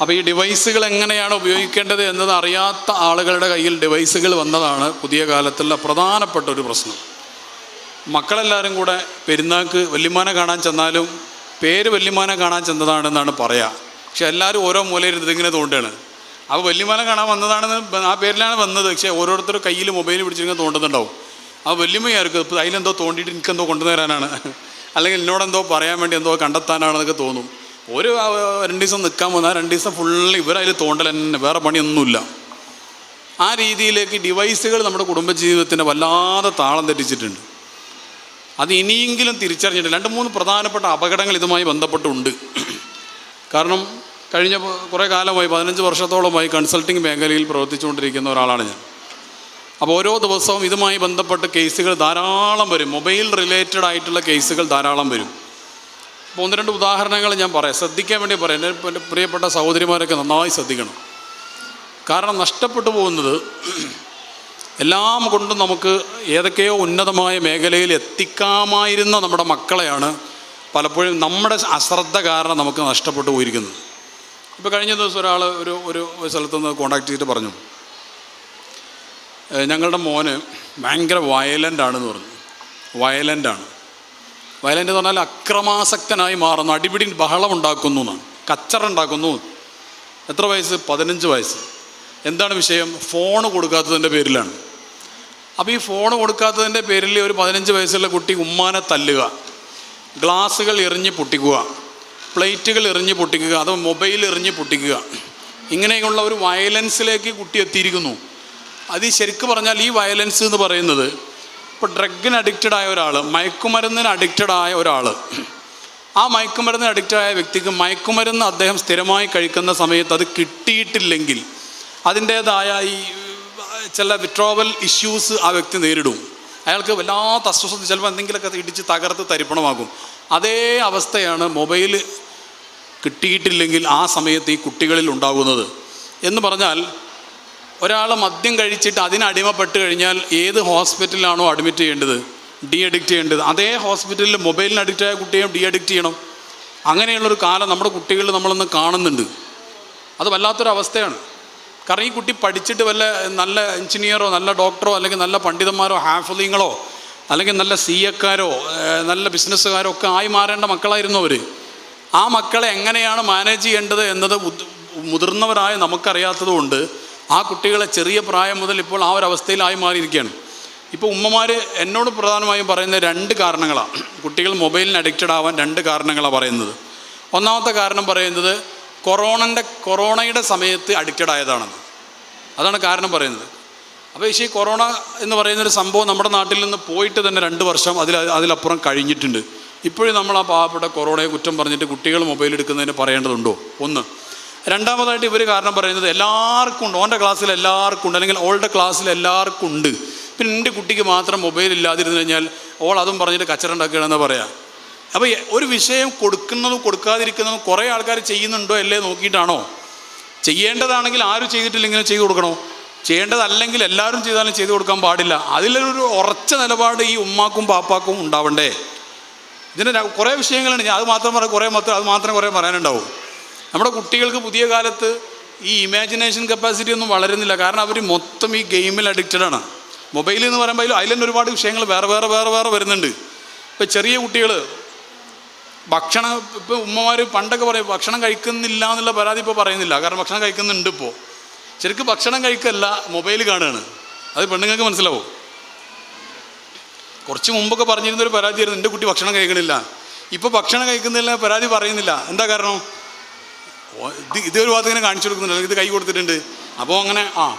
അപ്പോൾ ഈ ഡിവൈസുകൾ എങ്ങനെയാണ് ഉപയോഗിക്കേണ്ടത് എന്നത് അറിയാത്ത ആളുകളുടെ കയ്യിൽ ഡിവൈസുകൾ വന്നതാണ് പുതിയ കാലത്തുള്ള പ്രധാനപ്പെട്ട ഒരു പ്രശ്നം. മക്കളെല്ലാവരും കൂടെ പെരുന്നാൾക്ക് വല്യമാനെ കാണാൻ ചെന്നാലും പേര് വല്യമാനെ കാണാൻ ചെന്നതാണെന്നാണ് പറയുക പക്ഷെ എല്ലാവരും ഓരോ മൂലയിരുന്നത് ഇങ്ങനെ തോണ്ടാണ് അപ്പോൾ വല്യമാനെ കാണാൻ വന്നതാണെന്ന് ആ പേരിലാണ് വന്നത്. പക്ഷേ ഓരോരുത്തർ കയ്യിൽ മൊബൈൽ പിടിച്ചിങ്ങനെ തോണ്ടുന്നുണ്ടാവും. ആ വല്യമ്മയായിരിക്കും ഇപ്പോൾ അതിലെന്തോ തോണ്ടിയിട്ട് എനിക്കെന്തോ കൊണ്ടുവരാനാണ്. അല്ലെങ്കിൽ എന്നോടെന്തോ പറയാൻ വേണ്ടി എന്തോ കണ്ടെത്താനാണെന്നൊക്കെ തോന്നും. ഒരു രണ്ട് ദിവസം നിൽക്കാൻ വന്നാൽ രണ്ട് ദിവസം ഫുള്ള് ഇവരതിൽ തോണ്ടൽ തന്നെ. വേറെ പണിയൊന്നുമില്ല. ആ രീതിയിലേക്ക് ഡിവൈസുകൾ നമ്മുടെ കുടുംബജീവിതത്തിന്റെ വല്ലാതെ താളം തെറ്റിച്ചിട്ടുണ്ട്. അത് ഇനിയെങ്കിലും തിരിച്ചറിഞ്ഞിട്ട് രണ്ട് മൂന്ന് പ്രധാനപ്പെട്ട അപകടങ്ങൾ ഇതുമായി ബന്ധപ്പെട്ടുണ്ട്. കാരണം കഴിഞ്ഞ കുറേ കാലമായി പതിനഞ്ച് വർഷത്തോളമായി കൺസൾട്ടിങ് മേഖലയിൽ പ്രവർത്തിച്ചുകൊണ്ടിരിക്കുന്ന ഒരാളാണ് ഞാൻ. അപ്പോൾ ഓരോ ദിവസവും ഇതുമായി ബന്ധപ്പെട്ട കേസുകൾ ധാരാളം വരും. മൊബൈൽ റിലേറ്റഡ് ആയിട്ടുള്ള കേസുകൾ ധാരാളം വരും. ഒന്ന് രണ്ട് ഉദാഹരണങ്ങൾ ഞാൻ പറയാം. ശ്രദ്ധിക്കാൻ വേണ്ടി പറയാം. എന്റെ പ്രിയപ്പെട്ട സഹോദരിമാരൊക്കെ നന്നായി ശ്രദ്ധിക്കണം. കാരണം നഷ്ടപ്പെട്ടു പോകുന്നത് എല്ലാം കൊണ്ടും നമുക്ക് ഏതൊക്കെയോ ഉന്നതമായ മേഖലയിൽ എത്തിക്കാമായിരുന്ന നമ്മുടെ മക്കളെയാണ് പലപ്പോഴും നമ്മുടെ അശ്രദ്ധ കാരണം നമുക്ക് നഷ്ടപ്പെട്ടു പോയിരിക്കുന്നത്. ഇപ്പോൾ കഴിഞ്ഞ ദിവസം ഒരാൾ ഒരു ഒരു സ്ഥലത്തു നിന്ന് കോണ്ടാക്ട് ചെയ്തിട്ട് പറഞ്ഞു ഞങ്ങളുടെ മോന് ഭയങ്കര വയലന്റ് ആണെന്ന് പറഞ്ഞു. വയലന്റ് ആണ്. വയലന്റ് എന്ന് പറഞ്ഞാൽ അക്രമാസക്തനായി മാറുന്നു. അടിപിടി ബഹളം ഉണ്ടാക്കുന്നു എന്നാണ്. കച്ചറ ഉണ്ടാക്കുന്നു. എത്ര വയസ്സ്? പതിനഞ്ച് വയസ്സ്. എന്താണ് വിഷയം? ഫോൺ കൊടുക്കാത്തതിന്റെ പേരിലാണ്. അപ്പോൾ ഈ ഫോൺ കൊടുക്കാത്തതിന്റെ പേരിൽ ഒരു പതിനഞ്ച് വയസ്സുള്ള കുട്ടി ഉമ്മാനെ തല്ലുക. ഗ്ലാസ്സുകൾ എറിഞ്ഞ് പൊട്ടിക്കുക. പ്ലേറ്റുകൾ എറിഞ്ഞ് പൊട്ടിക്കുക. അതോ മൊബൈൽ എറിഞ്ഞ് പൊട്ടിക്കുക. ഇങ്ങനെയുള്ള ഒരു വയലൻസിലേക്ക് കുട്ടി എത്തിയിരിക്കുന്നു. അത് ശരിക്കും പറഞ്ഞാൽ ഈ വയലൻസ് എന്ന് പറയുന്നത് ഇപ്പോൾ ഡ്രഗിന് അഡിക്റ്റഡ് ആയ ഒരാൾ മയക്കുമരുന്നിന് അഡിക്റ്റഡ് ആയ ഒരാൾ ആ മയക്കുമരുന്നിന് അഡിക്റ്റഡ് ആയ വ്യക്തിക്ക് മയക്കുമരുന്ന് അദ്ദേഹം സ്ഥിരമായി കഴിക്കുന്ന സമയത്ത് അത് കിട്ടിയിട്ടില്ലെങ്കിൽ അതിന്റേതായ ഈ ചില വിട്രോവൽ ഇഷ്യൂസ് ആ വ്യക്തി നേരിടും. അയാൾക്ക് വല്ലാത്ത അസ്വസ്ഥത ചിലപ്പോൾ എന്തെങ്കിലുമൊക്കെ ഇടിച്ച് തകർത്ത് തരിപ്പണമാകും. അതേ അവസ്ഥയാണ് മൊബൈൽ കിട്ടിയിട്ടില്ലെങ്കിൽ ആ സമയത്ത് ഈ കുട്ടികളിൽ ഉണ്ടാകുന്നത്. എന്ന് പറഞ്ഞാൽ ഒരാൾ മദ്യം കഴിച്ചിട്ട് അതിന് അടിമപ്പെട്ട് കഴിഞ്ഞാൽ ഏത് ഹോസ്പിറ്റലിലാണോ അഡ്മിറ്റ് ചെയ്യേണ്ടത്? ഡി അഡിക്റ്റ് ചെയ്യേണ്ടത്. അതേ ഹോസ്പിറ്റലിൽ മൊബൈലിന് അഡിക്റ്റ് ആയ കുട്ടിയെ ഡി അഡിക്റ്റ് ചെയ്യണം. അങ്ങനെയുള്ളൊരു കാലം നമ്മുടെ കുട്ടികൾ നമ്മളൊന്ന് കാണുന്നുണ്ട്. അത് വല്ലാത്തൊരവസ്ഥയാണ് കാരണം ഈ കുട്ടി പഠിച്ചിട്ട് വല്ല നല്ല എഞ്ചിനീയറോ നല്ല ഡോക്ടറോ അല്ലെങ്കിൽ നല്ല പണ്ഡിതന്മാരോ ഹാഫലിങ്ങളോ അല്ലെങ്കിൽ നല്ല സി എക്കാരോ നല്ല ബിസിനസ്സുകാരോ ഒക്കെ ആയി മാറേണ്ട മക്കളായിരുന്നു അവർ ആ മക്കളെ എങ്ങനെയാണ് മാനേജ് ചെയ്യേണ്ടത് എന്നത് മുത്- മുതിർന്നവരായ നമുക്കറിയാത്തതുകൊണ്ട് ആ കുട്ടികളെ ചെറിയ പ്രായം മുതൽ ഇപ്പോൾ ആ ഒരു അവസ്ഥയിലായി മാറിയിരിക്കുകയാണ്. ഇപ്പോൾ ഉമ്മമാർ എന്നോട് പ്രധാനമായും പറയുന്ന രണ്ട് കാരണങ്ങളാണ് കുട്ടികൾ മൊബൈലിന് അഡിക്റ്റഡ് ആവാൻ രണ്ട് കാരണങ്ങളാണ് പറയുന്നത്. ഒന്നാമത്തെ കാരണം പറയുന്നത് കൊറോണന്റെ കൊറോണയുടെ സമയത്ത് അഡിക്റ്റഡ് ആയതാണെന്ന്. അതാണ് കാരണം പറയുന്നത്. അപ്പോൾ ഈ കൊറോണ എന്ന് പറയുന്നൊരു സംഭവം നമ്മുടെ നാട്ടിൽ നിന്ന് പോയിട്ട് തന്നെ രണ്ട് വർഷം അതിൽ അതിലപ്പുറം കഴിഞ്ഞിട്ടുണ്ട്. ഇപ്പോഴും നമ്മൾ ആ പാവപ്പെട്ട കൊറോണയെ കുറ്റം പറഞ്ഞിട്ട് കുട്ടികൾ മൊബൈൽ എടുക്കുന്നതിന് പറയേണ്ടതുണ്ടോ? ഒന്ന്. രണ്ടാമതായിട്ട് ഇവർ കാരണം പറയുന്നത് എല്ലാവർക്കും ഉണ്ട്. ഓന്റെ ക്ലാസ്സിൽ എല്ലാവർക്കും ഉണ്ട്. അല്ലെങ്കിൽ ഓളുടെ ക്ലാസ്സിൽ എല്ലാവർക്കും ഉണ്ട്. പിന്നെ എന്റെ കുട്ടിക്ക് മാത്രം മൊബൈൽ ഇല്ലാതിരുന്നു കഴിഞ്ഞാൽ ഓൾ അതും പറഞ്ഞിട്ട് കച്ചറ ഉണ്ടാക്കുകയാണെന്ന് പറയാം. അപ്പോൾ ഒരു വിഷയം കൊടുക്കുന്നതും കൊടുക്കാതിരിക്കുന്നതും കുറേ ആൾക്കാർ ചെയ്യുന്നുണ്ടോ അല്ലേ നോക്കിയിട്ടാണോ? ചെയ്യേണ്ടതാണെങ്കിൽ ആരും ചെയ്തിട്ടില്ലെങ്കിലും ചെയ്തു കൊടുക്കണോ? ചെയ്യേണ്ടതല്ലെങ്കിൽ എല്ലാവരും ചെയ്താലും ചെയ്തു കൊടുക്കാൻ പാടില്ല. അതിലൊരു ഉറച്ച നിലപാട് ഈ ഉമ്മാക്കും പാപ്പാക്കും ഉണ്ടാവണ്ടേ? ഇതിന് കുറേ വിഷയങ്ങളാണ് ഞാൻ അത് മാത്രം പറയാം കുറേ മാത്രം അത് മാത്രം കുറേ പറയാനുണ്ടാവും. നമ്മുടെ കുട്ടികൾക്ക് പുതിയ കാലത്ത് ഈ ഇമാജിനേഷൻ കപ്പാസിറ്റി ഒന്നും വളരുന്നില്ല. കാരണം അവർ മൊത്തം ഈ ഗെയിമിൽ അഡിക്റ്റഡ് ആണ്. മൊബൈൽ എന്ന് പറയുമ്പോൾ അതിൽ തന്നെ ഒരുപാട് വിഷയങ്ങൾ വേറെ വേറെ വേറെ വേറെ വരുന്നുണ്ട്. ഇപ്പം ചെറിയ കുട്ടികൾ ഭക്ഷണം ഇപ്പോൾ ഉമ്മമാർ പണ്ടൊക്കെ പറയും ഭക്ഷണം കഴിക്കുന്നില്ല എന്നുള്ള പരാതി ഇപ്പോൾ പറയുന്നില്ല. കാരണം ഭക്ഷണം കഴിക്കുന്നുണ്ട് ഇപ്പോൾ ശരിക്കും ഭക്ഷണം കഴിക്കല്ല മൊബൈൽ കാണുകയാണ് അത് പെണ്ണുങ്ങൾക്ക് മനസ്സിലാവും. കുറച്ച് മുമ്പൊക്കെ പറഞ്ഞിരുന്നൊരു പരാതിയായിരുന്നു എന്റെ കുട്ടി ഭക്ഷണം കഴിക്കണില്ല. ഇപ്പോൾ ഭക്ഷണം കഴിക്കുന്നില്ല പരാതി പറയുന്നില്ല. എന്താ കാരണം? ഇത് ഇതൊരു ഭാഗത്ത് ഇങ്ങനെ കാണിച്ചു കൊടുക്കുന്നുണ്ട്. ഇത് കൈ കൊടുത്തിട്ടുണ്ട്. അപ്പോൾ അങ്ങനെ ആ.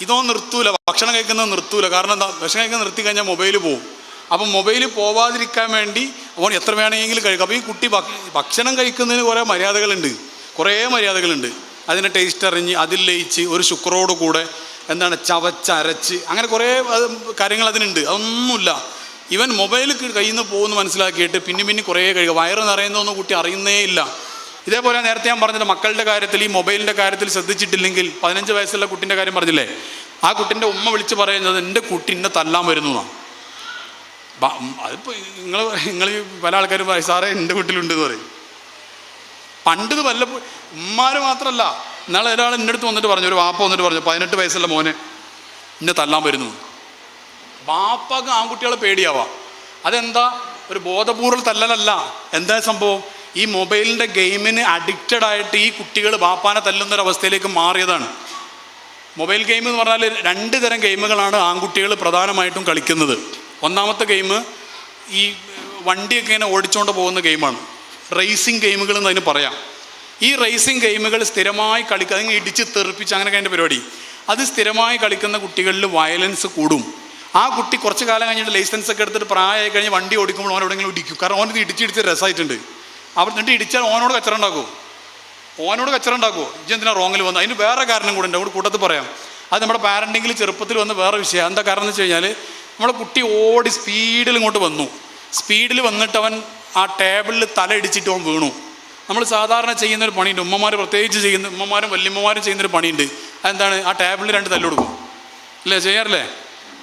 ഇതോ നിർത്തൂല. ഭക്ഷണം കഴിക്കുന്നത് നിർത്തൂല. കാരണം എന്താ? ഭക്ഷണം കഴിക്കുന്നത് നിർത്തി കഴിഞ്ഞാൽ മൊബൈൽ പോവും. അപ്പം മൊബൈൽ പോവാതിരിക്കാൻ വേണ്ടി അവൻ എത്ര വേണമെങ്കിലും കഴിക്കും. അപ്പോൾ ഈ കുട്ടി ഭക്ഷണം കഴിക്കുന്നതിന് കുറേ മര്യാദകളുണ്ട്. കുറേ മര്യാദകളുണ്ട്. അതിനെ ടേസ്റ്റ് അറിഞ്ഞ് അതിൽ ലയിച്ച് ഒരു ശുക്രോട് കൂടെ എന്താണ് ചവച്ചരച്ച് അങ്ങനെ കുറേ കാര്യങ്ങൾ അതിനുണ്ട്. അതൊന്നുമില്ല. ഇവൻ മൊബൈൽ കയ്യിൽ നിന്ന് മനസ്സിലാക്കിയിട്ട് പിന്നെ പിന്നെ കുറേ കഴിക്കുക വയറ് നിറയുന്നതൊന്നും കുട്ടി അറിയുന്നേ ഇല്ല. ഇതേപോലെ നേരത്തെ ഞാൻ പറഞ്ഞത് മക്കളുടെ കാര്യത്തിൽ ഈ മൊബൈലിന്റെ കാര്യത്തിൽ ശ്രദ്ധിച്ചിട്ടില്ലെങ്കിൽ പതിനഞ്ച് വയസ്സുള്ള കുട്ടിന്റെ കാര്യം പറഞ്ഞില്ലേ ആ കുട്ടിന്റെ ഉമ്മ വിളിച്ച് പറയുന്നത് എന്റെ കുട്ടി എന്നെ തല്ലാൻ വരുന്നു അതിപ്പോൾ നിങ്ങൾ നിങ്ങൾ പല ആൾക്കാരും പറയും സാറേ എന്റെ കുട്ടിലുണ്ട് എന്ന് പറയും. പണ്ട് വല്ല ഉമ്മാര് മാത്രമല്ല ഇന്നാളെ ഒരാൾ എന്റെ അടുത്ത് വന്നിട്ട് പറഞ്ഞു ഒരു വാപ്പ വന്നിട്ട് പറഞ്ഞു പതിനെട്ട് വയസ്സുള്ള മോനെ എന്നെ തല്ലാൻ വരുന്നു. വാപ്പക്ക് ആൺകുട്ടികളെ പേടിയാവാം. അതെന്താ? ഒരു ബോധപൂർവ തല്ലലല്ല. എന്താ സംഭവം? ഈ മൊബൈലിന്റെ ഗെയിമിന് അഡിക്റ്റഡ് ആയിട്ട് ഈ കുട്ടികൾ ബാപ്പാനെ തല്ലുന്നൊരവസ്ഥയിലേക്ക് മാറിയതാണ്. മൊബൈൽ ഗെയിം എന്ന് പറഞ്ഞാൽ രണ്ട് തരം ഗെയിമുകളാണ് ആൺകുട്ടികൾ പ്രധാനമായിട്ടും കളിക്കുന്നത്. ഒന്നാമത്തെ ഗെയിം ഈ വണ്ടിയൊക്കെ ഇങ്ങനെ ഓടിച്ചുകൊണ്ട് പോകുന്ന ഗെയിമാണ്. റേസിംഗ് ഗെയിമുകൾ എന്ന് അതിന് പറയാം. ഈ റേസിംഗ് ഗെയിമുകൾ സ്ഥിരമായി കളിക്കുക അതിങ്ങനെ ഇടിച്ച് തെറിപ്പിച്ച് അങ്ങനെയൊക്കെ അതിന്റെ പരിപാടി. അത് സ്ഥിരമായി കളിക്കുന്ന കുട്ടികളിൽ വയലൻസ് കൂടും. ആ കുട്ടി കുറച്ച് കാലം കഴിഞ്ഞിട്ട് ലൈസൻസ് ഒക്കെ എടുത്തിട്ട് പ്രായമായി കഴിഞ്ഞ് വണ്ടി ഓടിക്കുമ്പോൾ അവൻ എവിടെയെങ്കിലും ഇടിക്കും. കാരണം അവനത് ഇടിച്ചിടിച്ച് രസമായിട്ടുണ്ട് അവർ നിന്നിട്ട് ഇടിച്ചാൽ ഓനോട് കച്ചറ ഉണ്ടാക്കുമോ ഓനോട് കച്ചറ ഉണ്ടാക്കുമോ ഇജ്ജ് എന്തിനാ റോങ്ങിൽ വന്നു? അതിന് വേറെ കാരണം കൂടെ ഉണ്ട്. അവിടെ കൂട്ടത്തിൽ പറയാം. അത് നമ്മുടെ പാരന്റിങ്ങിൽ ചെറുപ്പത്തിൽ വന്ന് വേറെ വിഷയം. എന്താ കാരണം എന്ന് വെച്ച് കഴിഞ്ഞാൽ നമ്മുടെ കുട്ടി ഓടി സ്പീഡിൽ ഇങ്ങോട്ട് വന്നു. സ്പീഡിൽ വന്നിട്ട് അവൻ ആ ടേബിളിൽ തല ഇടിച്ചിട്ട് അവൻ വീണു. നമ്മൾ സാധാരണ ചെയ്യുന്ന ഒരു പണിയുണ്ട്. ഉമ്മമാർ പ്രത്യേകിച്ച് ചെയ്യുന്ന ഉമ്മമാരും വല്യമ്മമാരും ചെയ്യുന്നൊരു പണിയുണ്ട്. അതെന്താണ്? ആ ടേബിളിൽ രണ്ട് തല്ല് കൊടുക്കും. അല്ലേ? ചെയ്യാറില്ലേ?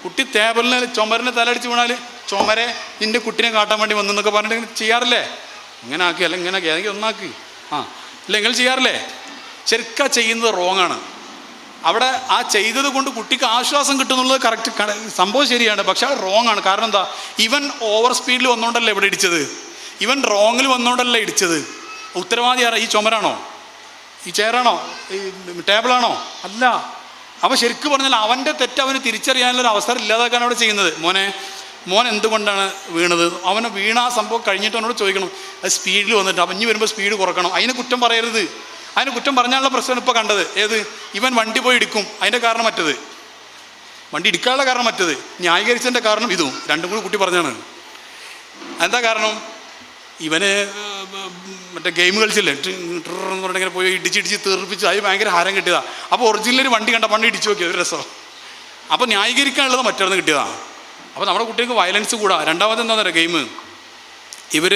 കുട്ടി ടേബിളിന് ചുമരിന് തലടിച്ച് വീണാൽ ചുമരെ നിന്റെ കുട്ടിനെ കാട്ടാൻ വേണ്ടി വന്നു എന്നൊക്കെ പറഞ്ഞിട്ട് ചെയ്യാറില്ലേ? ഇങ്ങനെ ആക്കി അല്ല ഇങ്ങനെ ആക്കി. അല്ലെങ്കിൽ ഒന്നാക്കി. ആ ഇല്ല നിങ്ങൾ ചെയ്യാറില്ലേ? ശരിക്കാ ചെയ്യുന്നത് റോങ് ആണ്. അവിടെ ആ ചെയ്തത് കൊണ്ട് കുട്ടിക്ക് ആശ്വാസം കിട്ടുന്നുള്ളത് കറക്റ്റ് സംഭവം ശരിയാണ്. പക്ഷെ അത് റോങ് ആണ്. കാരണം എന്താ? ഇവൻ ഓവർ സ്പീഡിൽ വന്നുകൊണ്ടല്ലേ ഇവിടെ ഇടിച്ചത്? ഇവൻ റോങ്ങിൽ വന്നുകൊണ്ടല്ലേ ഇടിച്ചത്? ഉത്തരവാദി ആരാ? ഈ ചുമരാണോ? ഈ ചെയറാണോ ഈ ടേബിളാണോ അല്ല. അവ ശരിക്കും പറഞ്ഞാൽ അവന്റെ തെറ്റ് അവന് തിരിച്ചറിയാനുള്ള ഒരു അവസരം ഇല്ലാതാക്കാൻ അവിടെ ചെയ്യുന്നത്. മോനെ മോൻ എന്തുകൊണ്ടാണ് വീണത്? അവനെ വീണ ആ സംഭവം കഴിഞ്ഞിട്ട് അവനോട് ചോദിക്കണം. അത് സ്പീഡിൽ വന്നിട്ട്. അവഞ്ഞ് ഇനി വരുമ്പോൾ സ്പീഡ് കുറക്കണം. അതിന് കുറ്റം പറയരുത്. അതിന് കുറ്റം പറഞ്ഞാലുള്ള പ്രശ്നം ഇപ്പോൾ കണ്ടത്. ഏത്? ഇവൻ വണ്ടി പോയി ഇടിക്കും അതിന്റെ കാരണം മറ്റത്. വണ്ടി ഇടിക്കാനുള്ള കാരണം മറ്റത്. ന്യായീകരിച്ചതിന്റെ കാരണം ഇതും. രണ്ടും കൂടി കുട്ടി പറഞ്ഞാണ് എന്താ കാരണം? ഇവന് മറ്റേ ഗെയിം കളിച്ചില്ലേ? എന്ന് പറഞ്ഞിട്ട് ഇങ്ങനെ പോയി ഇടിച്ചിടിച്ച് തീർപ്പിച്ച് അത് ഭയങ്കര ഹാരം കിട്ടിയതാണ് അപ്പോൾ ഒറിജിനൽ വണ്ടി കണ്ട പണ്ട് ഇടിച്ചു നോക്കിയത് ഒരു രസം. അപ്പോൾ ന്യായീകരിക്കാനുള്ളത് മറ്റൊന്ന് കിട്ടിയതാണ് അപ്പോൾ നമ്മുടെ കുട്ടികൾക്ക് വയലൻസ് കൂടാ. രണ്ടാമത് എന്താണെന്ന് പറയുക ഗെയിം ഇവർ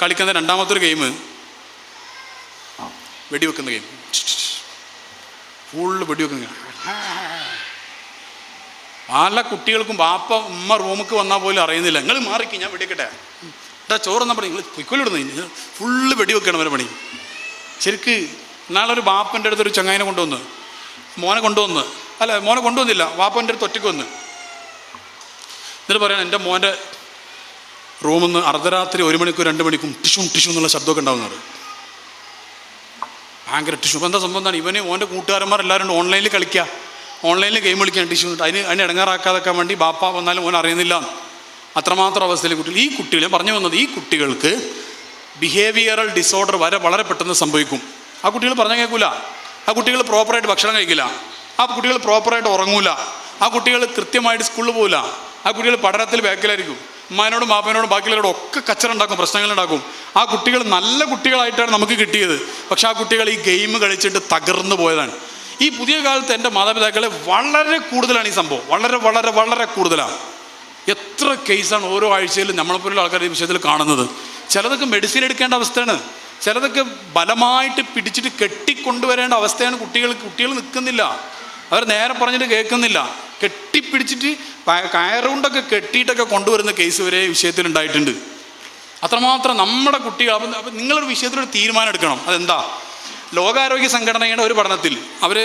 കളിക്കുന്ന രണ്ടാമത്തെ ഒരു ഗെയിം വെടിവെക്കുന്ന ഗെയിം ഫുള്ള് വെടിവെക്കുന്ന ഗെയിം പല കുട്ടികൾക്കും ബാപ്പ ഉമ്മ റൂമുക്ക് വന്നാൽ പോലും അറിയുന്നില്ല. നിങ്ങൾ മാറിക്കും ഞാൻ വെടിവെക്കട്ടെ. എടാ ചോറെന്നാ പണി. നിങ്ങൾ പൊയ്ക്കൊല്ലിടുന്നു ഫുള്ള് വെടിവെക്കണം ഒരു പണി. ശരിക്ക് നാളെ ഒരു ബാപ്പന്റെ അടുത്തൊരു ചങ്ങായിനെ കൊണ്ടുവന്ന് മോനെ കൊണ്ടുവന്ന് അല്ല മോനെ കൊണ്ടുവന്നില്ല ബാപ്പന്റെ അടുത്ത് ഒറ്റയ്ക്ക് വന്ന്. എന്നിട്ട് പറയണം എന്റെ മോന്റെ റൂമിൽ നിന്ന് അർദ്ധരാത്രി ഒരു മണിക്കും രണ്ട് മണിക്കും ടിഷും ടിഷു എന്നുള്ള ശബ്ദമൊക്കെ ഉണ്ടാകുന്നത് ഭയങ്കര ടിഷു എന്താ സംഭവം എന്താണ്? ഇവന് ഓന്റെ കൂട്ടുകാരന്മാർ എല്ലാവരും ഓൺലൈനിൽ കളിക്കുക ഓൺലൈനിൽ ഗെയിം കളിക്കാൻ ടിഷു അതിന് അതിന് ഇടങ്ങാറാക്കാതൊക്കെ വേണ്ടി ബാപ്പ വന്നാലും മോൻ അറിയുന്നില്ല അത്രമാത്രം അവസ്ഥയിൽ കുട്ടികൾ ഈ കുട്ടികൾ ഞാൻ പറഞ്ഞു വന്നത് ഈ കുട്ടികൾക്ക് ബിഹേവിയറൽ ഡിസോർഡർ വരെ വളരെ പെട്ടെന്ന് സംഭവിക്കും. ആ കുട്ടികൾ പറഞ്ഞാൽ കേൾക്കൂല. ആ കുട്ടികൾ പ്രോപ്പറായിട്ട് ഭക്ഷണം കഴിക്കില്ല. ആ കുട്ടികൾ പ്രോപ്പറായിട്ട് ഉറങ്ങൂല. ആ കുട്ടികൾ കൃത്യമായിട്ട് സ്കൂളിൽ പോകില്ല ആ കുട്ടികൾ പഠനത്തിൽ ബാക്കിലായിരിക്കും. ഉമ്മാനോടും ബാപ്പനോടും ബാക്കിയുള്ളവരോടും ഒക്കെ കച്ചറുണ്ടാക്കും പ്രശ്നങ്ങളുണ്ടാക്കും ആ കുട്ടികൾ നല്ല കുട്ടികളായിട്ടാണ് നമുക്ക് കിട്ടിയത്. പക്ഷെ ആ കുട്ടികൾ ഈ ഗെയിം കളിച്ചിട്ട് തകർന്നു പോയതാണ്. ഈ പുതിയ കാലത്ത് എന്റെ മാതാപിതാക്കളെ വളരെ കൂടുതലാണ് ഈ സംഭവം. വളരെ വളരെ വളരെ കൂടുതലാണ്. എത്ര കേസാണ് ഓരോ ആഴ്ചയിലും നമ്മളെപ്പോലുള്ള ആൾക്കാർ ഈ വിഷയത്തിൽ കാണുന്നത്. ചിലതൊക്കെ മെഡിസിൻ എടുക്കേണ്ട അവസ്ഥയാണ്. ചിലതൊക്കെ ബലമായിട്ട് പിടിച്ചിട്ട് കെട്ടിക്കൊണ്ടുവരേണ്ട അവസ്ഥയാണ് കുട്ടികൾ കുട്ടികൾ നിൽക്കുന്നില്ല. അവർ നേരെ പറഞ്ഞിട്ട് കേൾക്കുന്നില്ല. കെട്ടിപ്പിടിച്ചിട്ട് കയറുകൊണ്ടൊക്കെ കെട്ടിയിട്ടൊക്കെ കൊണ്ടുവരുന്ന കേസ് വരെ വിഷയത്തിലുണ്ടായിട്ടുണ്ട് അത്രമാത്രം നമ്മുടെ കുട്ടികൾ അപ്പം അപ്പം നിങ്ങളൊരു വിഷയത്തിലൊരു തീരുമാനം എടുക്കണം. അതെന്താ? ലോകാരോഗ്യ സംഘടനയുടെ ഒരു പഠനത്തിൽ അവർ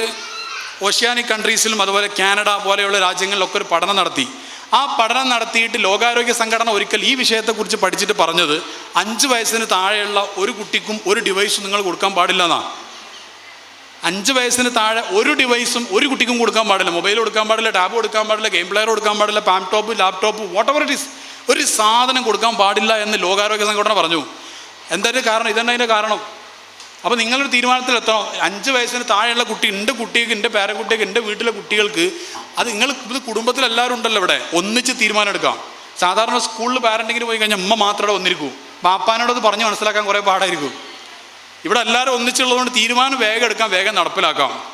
ഓഷ്യാനിക് കൺട്രീസിലും അതുപോലെ കാനഡ പോലെയുള്ള രാജ്യങ്ങളിലൊക്കെ ഒരു പഠനം നടത്തി. ആ പഠനം നടത്തിയിട്ട് ലോകാരോഗ്യ സംഘടന ഒരിക്കൽ ഈ വിഷയത്തെക്കുറിച്ച് പഠിച്ചിട്ട് പറഞ്ഞത് അഞ്ച് വയസ്സിന് താഴെയുള്ള ഒരു കുട്ടിക്കും ഒരു ഡിവൈസും നിങ്ങൾ കൊടുക്കാൻ പാടില്ല എന്നാണ് അഞ്ച് വയസ്സിന് താഴെ ഒരു ഡിവൈസും ഒരു കുട്ടിക്കും കൊടുക്കാൻ പാടില്ല. മൊബൈൽ കൊടുക്കാൻ പാടില്ല ടാബ് കൊടുക്കാൻ പാടില്ല ഗെയിം പ്ലെയർ കൊടുക്കാൻ പാടില്ല palmtop laptop whatever it is ഒരു സാധനം കൊടുക്കാൻ പാടില്ല എന്ന് ലോകാരോഗ്യ സംഘടന പറഞ്ഞു. എന്തായാലും കാരണം? ഇതന്നെ അതിന്റെ കാരണം. അപ്പോൾ നിങ്ങളൊരു തീരുമാനത്തിൽ എത്തണം. അഞ്ച് വയസ്സിന് താഴെയുള്ള കുട്ടി എന്റെ കുട്ടിക്ക് എന്റെ പേരക്കുട്ടിക്ക് എന്റെ വീട്ടിലെ കുട്ടികൾക്ക് അത് നിങ്ങൾ ഇത് കുടുംബത്തിൽ എല്ലാവരും ഉണ്ടല്ലോ ഇവിടെ. ഒന്നിച്ച് തീരുമാനം എടുക്കാം. സാധാരണ സ്കൂളിൽ പാരന്റിങ്ങിന് പോയി കഴിഞ്ഞാൽ അമ്മ മാത്രമേ വന്നിരിക്കൂ. ബാപ്പാനോട് അത് പറഞ്ഞ് മനസ്സിലാക്കാൻ കുറേ പാടായിരിക്കും. ഇവിടെ എല്ലാവരും ഒന്നിച്ചുള്ളതുകൊണ്ട് തീരുമാനം വേഗം എടുക്കാം വേഗം നടപ്പിലാക്കാം.